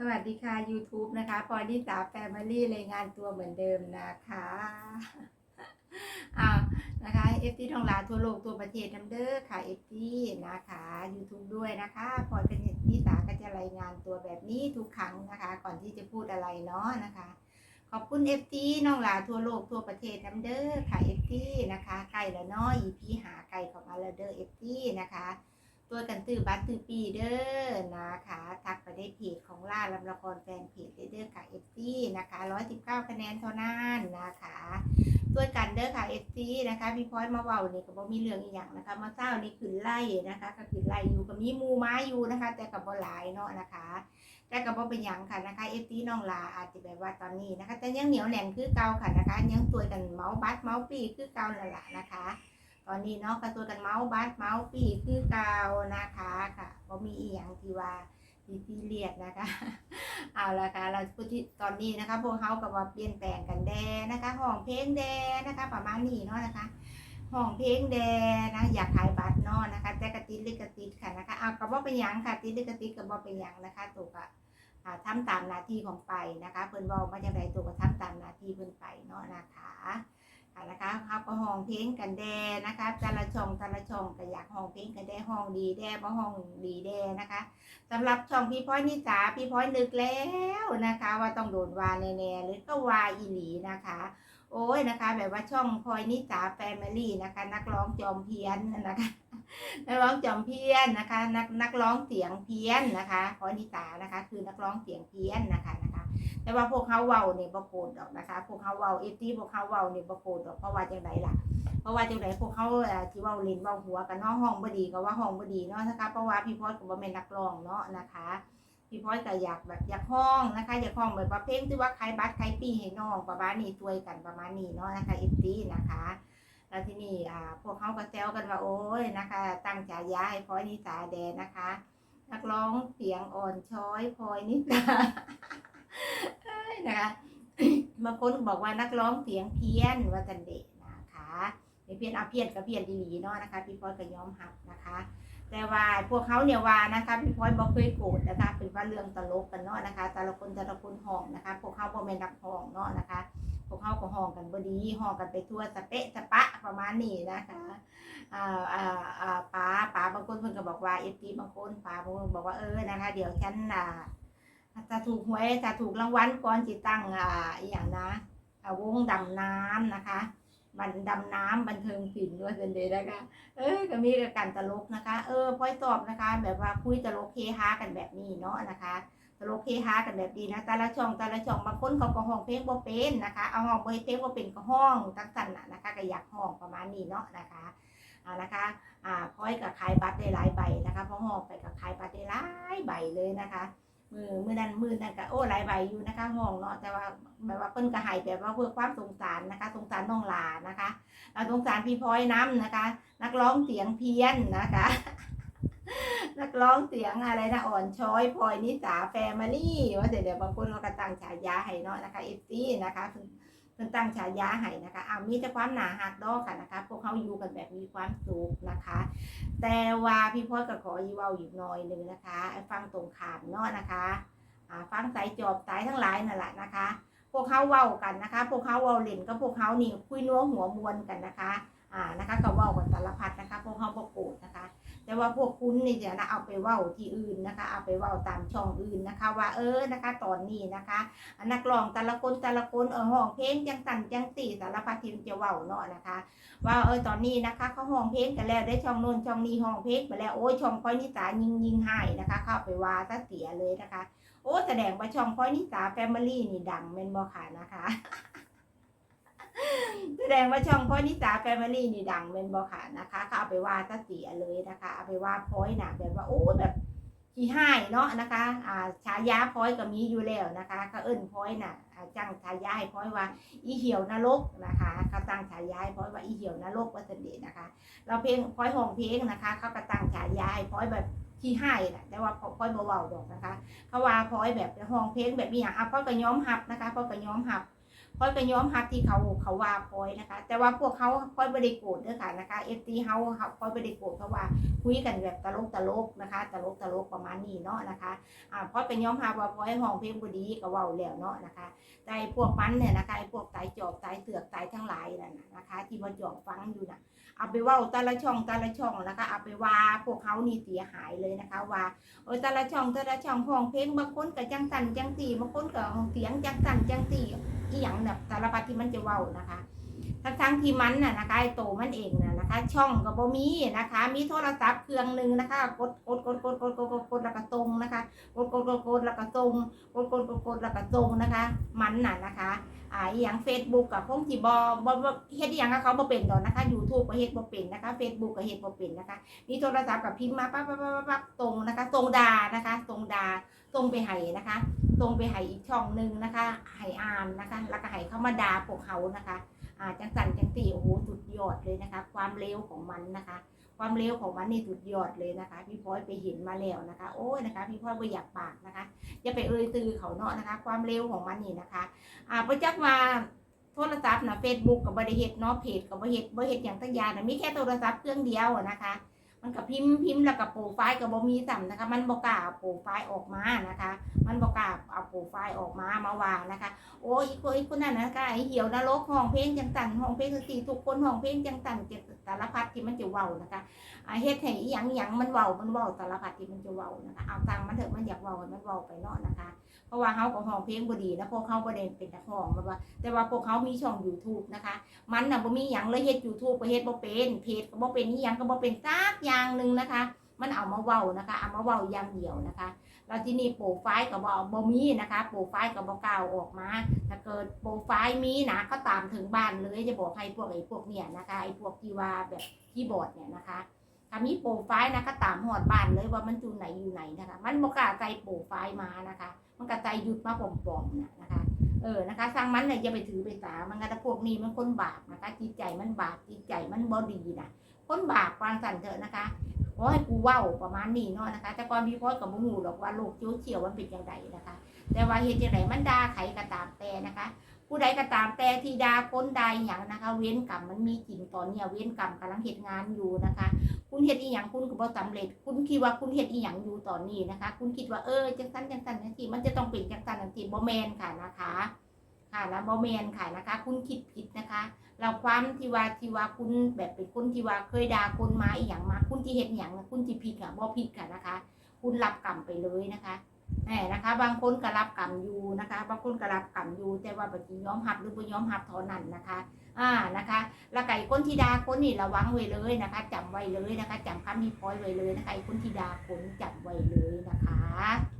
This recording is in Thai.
สวัสดีค่ะ YouTube นะคะพอดีสาแฟมิลี่รายงานตัวเหมือนเดิมนะคะอ่านะคะเอฟทีทองหลาทั่วโลกทั่วประเทศน้ำเด้อค่ะเอฟทีนะคะ YouTube ด้วยนะคะพอเป็นพี่สาก็จะรายงานตัวแบบนี้ทุกครั้งนะคะ ก่อนที่จะพูดอะไรเนาะนะคะ ขอบคุณเอฟทีน้องหลาทั่วโลกทั่วประเทศน้ำเด้อค่ะเอฟทีนะคะไก่ละเนาะอีพีหาไก่ข้ามาแล้วเด้อเอฟทีนะคะ ตัวกันตื้อบัตรตื้อปีเด้อนะคะ ทักไปได้เพจของล่าลำละครแฟนเพจเด้อค่ะเอฟซีนะคะร้อยสิบเก้าคะแนนเท่านั้นนะคะตัวยกันเด้อค่ะเอฟซีนะคะพี่พลอยมาเว้านี่ก็บ่มีเรื่องอีหยังนะคะ มาเศร้านี่ขึ้นไล่นะคะก็ขึ้นไล่อยู่ก็มีมูไม้อยู่นะคะ แต่กับบ่หลายเนาะนะคะ แต่กับบ่เป็นหยังค่ะนะคะเอฟซีน้องลาอาจจะแบบว่าตอนนี้นะคะ แต่ยังเหนียวแน่นคือเก่าค่ะนะคะ ยังตัวกันเมาส์บัตรเมาส์ปีคือเก่านั่นแหละนะคะตอนนี้เนาะกระตัวกันเมาส์บัสเมาส์ปีคือเก่านะคะค่ะบ่มีอีหยังที่ว่า ที่ที่เรียดนะคะ เอาละค่ะ เราพูดที่ตอนนี้นะคะ พวกเขากับว่าเปลี่ยนแปลงกันแดนะคะห้องเพลงแดนะคะ ประมาณนี้เนาะนะคะห้องเพลงแดนะอยากขายบัตรเนาะนะคะ แต่กระติดลิกติดค่ะนะคะเอากระบอกเป็นหยังค่ะติดลิกติดกระบอกเป็นหยังนะคะตัวก็อ่าทำตามหน้าที่ของไปนะคะ เพิ่นบอกมาจากไหนตัวก็ทำตามหน้าที่เพิ่นไปเนาะนะคะ ค่ะนะคะเขาก็ห้องเพลงกันแดนะคะแต่ละช่องแต่ละช่องก็อยากห้องเพลงกันแดห้องดีแดบ่ห้องดีแดนะคะสำหรับช่องพี่พ้อยนิสาพี่พ้อยนึกแล้วนะคะ ว่าต้องโดนวาแน่ๆหรือก็วาอีหลีนะคะโอ้ยนะคะ แบบว่าช่องพลอยนิสาแฟมิลี่นะคะ นักร้องจอมเพี้ยนนะคะ นักร้องจอมเพี้ยนนะคะ นักนักร้องเสียงเพี้ยนนะคะพลอยนิสานะคะ คือนักร้องเสียงเพี้ยนนะคะ แต่ว่าพวกเขาเว้าเนี่ยบ่โกรธดอกนะคะ พวกเขาเว้าเอฟทีพวกเขาเว้าเนี่ยบ่โกรธดอกเพราะว่าจังไดล่ะ เพราะว่าจังไดพวกเขาเอ่อที่เว้าเล่นเว้าหัวกันเนาะห้องบ่ดีก็ว่าห้องบ่ดีเนาะนะคะเพราะว่าพี่พอดก็บ่แม่นนักร้องเนาะนะคะพี่พอดก็อยากแบบอยากห้องนะคะอยากห้องแบบว่าเพลงที่ว่าใครบัตรใครปีให้น้องประมาณนี้ช่วยกันประมาณนี้เนาะนะคะเอฟทีนะคะแล้วที่นี่อ่าพวกเขาก็แซวกันว่าโอ้ยนะคะ ตั้งฉายาให้พลอยนิสาแดนนะคะ นักร้องเสียงอ่อนช้อยพลอยนิสา นะคะบางคนบอกว่านักร้องเสียงเพี้ยนว่าจันเดะนะคะไม่เพี้ยนเอาเพี้ยนกับเพี้ยนดีๆเนาะนะคะ พี่พลอยก็ยอมหักนะคะ แต่ว่าพวกเขาเนี่ยว่านะคะพี่พลอยบอกเคยโกรธนะคะ เป็นว่าเรื่องตลกกันเนาะนะคะ แต่ละคนแต่ละคนห้องนะคะ พวกเขาบ่แม่นนักห้องเนาะนะคะพวกเขาก็ห้องกันบดีห้องกันไปทั่วสเปะสปะประมาณนี้นะคะอ่าอ่าอ่าป๋าป๋าบางคนเพิ่นก็บอกว่าเอฟซีบางคนป๋าบางคนบอกว่าเออนะคะ เดี๋ยวฉันอ่า จะถูกหวยจะถูกรางวัลก่อนจิตั้งอ่าอย่างนะอ่าวงดำน้ำนะคะบันดำน้ำบันเทิงศิลป์ด้วยเสนเดนะคะเออก็มีการตลกนะคะ เออพอยตอบนะคะ แบบว่าคุยตลกเฮฮากันแบบนี้เนาะนะคะตลกเฮฮากันแบบนี้นะแต่ละช่องแต่ละช่องบางคนเขาก็ห้องเพลงบ่เป็นนะคะ เอาห้องเพลงบ่เป็นก็ห้องตั้งสันนะนะคะก็อยากห้องประมาณนี้เนาะนะคะอ่านะคะอ่าพอยกับขายบัตรได้หลายใบนะคะพราะห้องไปกับขายบัตรได้หลายใบเลยนะคะ มือมือนั้นมือนั้นก็โอ้หลายใบอยู่นะคะห้องเนาะแต่ว่าแบบว่าเพิ่นก็ให้แบบว่าเพื่อความสงสารนะคะ สงสารน้องหลานะคะแล้วสงสารพี่พลอยน้ำนะคะ นักร้องเสียงเพี้ยนนะคะ นักร้องเสียงอะไรนะอ่อนช้อยพลอยนิสาแฟมิลี่ว่าเดี๋ยวบางคนเขาก็ตั้งฉายาให้เนาะนะคะเอฟซีนะคะ พิ่นตั้งฉายาให้นะคะเอามีแต่ความหนาหักดอกค่ะนะคะ พวกเขาอยู่กันแบบมีความสุขนะคะ แต่ว่าพี่พอก็ขอยีเว้าอยู่หน่อยหนึ่งนะคะ ฟังตรงขามเนาะนะคะอ่าฟังสายจอบสายทั้งหลายนั่นแหละนะคะ พวกเขาเว้ากันนะคะ พวกเขาเว้าเล่นก็พวกเขานี่คุยนัวหัวมวลกันนะคะ อ่านะคะก็เว้ากันสารพัดนะคะ พวกเขาบ่โกรธนะคะ แต่ว่าพวกคุณนี่จะนะเอาไปเว้าที่อื่นนะคะ เอาไปเว้าตามช่องอื่นนะคะ ว่าเออนะคะ ตอนนี้นะคะนักร้องแต่ละคนแต่ละคนเออห้องเพลงจังสันจังตีสารพัดทีมจะเว้าเนาะนะคะ ว่าเออตอนนี้นะคะเขาห้องเพลงกันแล้วได้ช่องโน้นช่องนี้ห้องเพลงไปแล้วโอ้ยช่องพอยนิสายิงยิงให้นะคะ เข้าไปว่าซะเสียเลยนะคะ โอ้แสดงว่าช่องพอยนิสาแฟมิลี่นี่ดังเมนบอค่ะนะคะ แสดงว่าช่องพอยนิสาแฟมิลี่นี่ดังเมนบอค่ะนะคะเขาเอาไปว่าซะเสียเลยนะคะเอาไปว่าพ้อยหน่ะแบบว่าโอ้แบบขี้ให้เนาะนะคะอ่าฉายาพ้อยก็มีอยู่แล้วนะคะเขาเอิ้นพอยน่ะอ่าจังฉายาให้พ้อยว่า อีเหี่ยวนรกนะคะเขาตั้งฉายาให้พ้อยว่าอีเหี่ยวนรกวัสดีนะคะ เราเพลงพ้อยห้องเพลงนะคะ เขาก็ตั้งฉายาให้พ้อยแบบขี้ให้นะแต่ว่าพ้อยเบาๆดอกนะคะ เขาว่าพ้อยแบบห้องเพลงแบบนี้อย่างอะพ้อยก็ย้อมหับนะคะพ้อยก็ย้อมหับ พอยก็ยอมรับที่เขาเขาว่าพอยนะคะ แต่ว่าพวกเขาพอยไม่ได้โกรธเด้อค่ะนะคะเอฟซีเฮาพอยไม่ได้โกรธเพราะว่าคุยกันแบบตลกตลกนะคะตลกตลกประมาณนี้เนาะนะคะอ่าพอยก็ยอมรับว่าพอยห้องเพลงบดีก็ว้าแล้วเนาะนะคะแต่ไอ้พวกมันเนี่ยนะคะไอ้พวกสายจอบสายเสือกสายทั้งหลายนั่นนะนะคะ ที่มาจอบฟังอยู่น่ะเอาไปว่าแต่ละช่องแต่ละช่องนะคะเอาไปว่าพวกเขานี่เสียหายเลยนะคะ ว่าเออแต่ละช่องแต่ละช่องห้องเพลงบางคนก็จังสันจังตีบางคนก็เสียงจังสันจังตี อีหยังแบบสารพัดที่มันจะเว้านะคะ ทั้งทั้งที่มันน่ะนะคะไอ้โตมันเองน่ะ นะคะ ช่องก็บ่มีนะคะ มีโทรศัพท์เครื่องหนึ่งนะคะ กดกดกดกดกดกดกดกดแล้วก็ตรงนะคะกดกดกดกดแล้วก็ตรงกดกดกดกดแล้วก็ตรงนะคะ มันน่ะนะคะอ่าอย่าง Facebook กับคงที่บ่บ่บ่เฮ็ดอย่างกับเขาบ่เป็นดอกนะคะ YouTube ก็เฮ็ดบ่เป็นนะคะ Facebook ก็เฮ็ดบ่เป็นนะคะมีโทรศัพท์กับพิมพ์มาปั๊บปั๊บปั๊บปั๊บตรงนะคะ ตรงดานะคะ ตรงดาตรงไปให้นะคะ ตรงไปให้อีกช่องหนึ่งนะคะให้อ่านนะคะ แล้วก็ให้เขามาด่าพวกเขานะคะ จังสันจังตีโอ้โหสุดยอดเลยนะคะ ความเร็วของมันนะคะ ความเร็วของมันนี่สุดยอดเลยนะคะ พี่พลอยไปเห็นมาแล้วนะคะ โอ้ยนะคะ พี่พลอยไปอยากปากนะคะอย่าไปเอ่ยตือเขาเนาะนะคะ ความเร็วของมันนี่นะคะ อ่าประจักษ์มาโทรศัพท์นะเฟซบุ๊กกับบริเฮ็ดเนาะเพจกับบริเฮ็ดบริเฮ็ดอย่างตั้งยานะมีแค่โทรศัพท์เครื่องเดียวนะคะ มันกับพิมพ์พิมพ์แล้วกับโปรไฟล์กับบ่มีสัมนะคะ มันบอกล้าเอาโปรไฟล์ออกมานะคะ มันบอกล้าเอาโปรไฟล์ออกมามาวางนะคะ โอ้ยอีกคนอีกคนนั้นนะคะไอเหี่ยวนรกห้องเพลงจังตันห้องเพลงสีทุกคนห้องเพลงจังตันเจ็บสารพัดที่มันจะเว้านะคะไอ่าเฮ็ดให้อีหยังอีหยังมันเว้ามันเว้าสารพัดที่มันจะเว้านะคะเอาตังมันเถอะมันอยากเว้ามันเว้าไปเนาะนะคะ เพราะว่าเฮาก็ห้องเพลงบ่ดีนะพวกเฮาบ่ได้เป็นนักร้องมาว่า แต่ว่าพวกเขามีช่อง YouTube นะคะ มันน่ะบ่มีหยังเลยเฮ็ด YouTube ก็เฮ็ดบ่เป็นเพจก็บ่เป็นอีหยังก็บ่เป็นซักอย่างหนึ่งนะคะ มันเอามาเว้านะคะ เอามาเว้าอย่างเดียวนะคะแล้วที่นี่โปรไฟล์ก็บ่เอบอมีนะคะ โปรไฟล์ก็บ่กาเอาออกมา ถ้าเกิดโปรไฟล์มีนะก็ตามถึงบ้านเลยจะบอกให้พวกไอ้พวกเนี่ยนะคะไอ้พวกที่ว่าแบบคีย์บอร์ดเนี่ยนะคะถ้ามีโปรไฟล์นะก็ตามหอดบ้านเลยว่ามันอยู่ไหนอยู่ไหนนะคะ มันบ่กาใจโปรไฟล์มานะคะ มันก็ใจหยุดมาปลอมๆนะนะคะเออนะคะสร้างมันเนี่ยจะไปถือไปสามันก็แต่พวกนี้มันคนบาปนะคะจิตใจมันบาปจิตใจมันบ่ดีนะ คนบาปวางสันเถอะนะคะขอให้กูเว้าประมาณนี้เนาะนะคะ แต่ก่อนพี่พ่อกับบุหูหรอกว่าโลกโซเชียลมันเป็นอย่างไรนะคะ แต่ว่าเหตุอย่างไรมันด่าใครก็ตามแต่นะคะ ผู้ใดก็ตามแต่ที่ด่าคนใดอย่างนะคะ เว้นกรรมมันมีจริงตอนเนี้ยเว้นกรรมกำลังเหตุงานอยู่นะคะ คุณเฮ็ดอีหยังคุณก็บ่สำเร็จ คุณคิดว่าคุณเฮ็ดอีหยังอยู่ตอนนี้นะคะ คุณคิดว่าเออจังซั่นจังซั่นจังซี่มันจะต้องเป็นจังซั่นจังซี่บ่แมนค่ะนะคะ ค่ะแล้วบ่แมนค่ะนะคะ คุณคิดผิดนะคะแล้วความที่ว่าที่ว่าคุณแบบเป็นคนที่ว่าเคยด่าคนมาอีหยังมา คุณที่เฮ็ดอีหยังนะคุณที่ผิดค่ะบ่ผิดค่ะนะคะ คุณรับกรรมไปเลยนะคะแหมนะคะ บางคนก็รับกรรมอยู่นะคะ บางคนก็รับกรรมอยู่ แต่ว่าบ่สิยอมรับหรือบ่ยอมรับเท่านั้นนะคะ อ่านะคะแล้วไก่คนที่ดาคนนี่ระวังไว้เลยนะคะจำไว้เลยนะคะจำคำนี้พอยไว้เลยนะคะไอ้คนที่ดาคนจำไว้เลยนะคะ